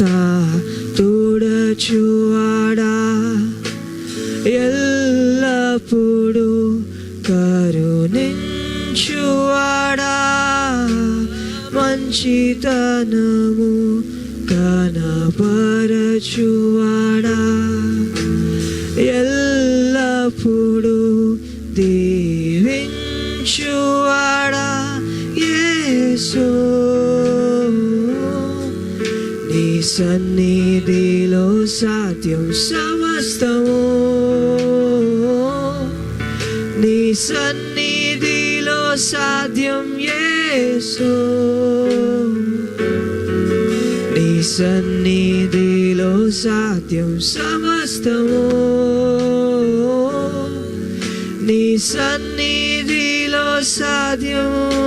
అంతా తోడచువాడా ఎల్లప్పుడు కరుణించువాడా? మంచితనము కనపరచువాడా? ఎల్లప్పుడు దీవించువాడా? యేసు సన్నిధిలో సాధ్యం సమస్తము. నీ సన్నిధిలో సాధ్యం యేసు. నీ సన్నిధిలో సాధ్యం సమస్తము. నీ సన్నిధిలో సాధ్యము.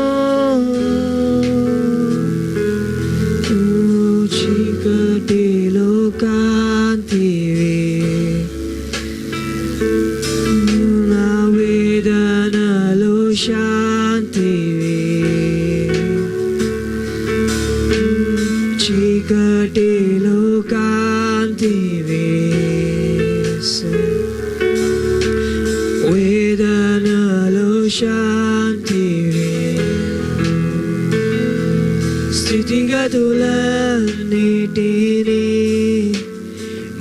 can't divise with an illusion Sitting at ulani dini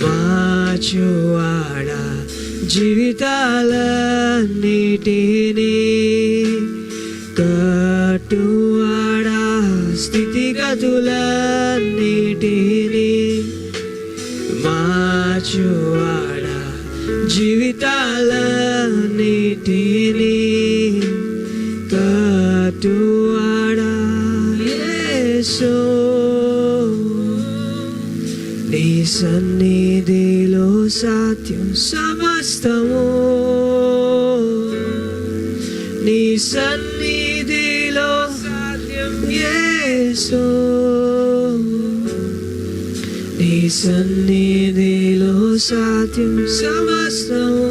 machuara jivitalani dini katu స్థితిగతులన్నిటినీ మార్చువాడా జీవితాలన్నిటినీ కట్టువాడా యేసు నీ సన్నిధిలో సాధ్యం సమస్తము. నీ సన్నిధిలో నీ సన్నిధిలో సాధ్యం సమస్తము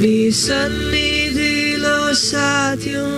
నీ సన్నిధిలో సాధ్యం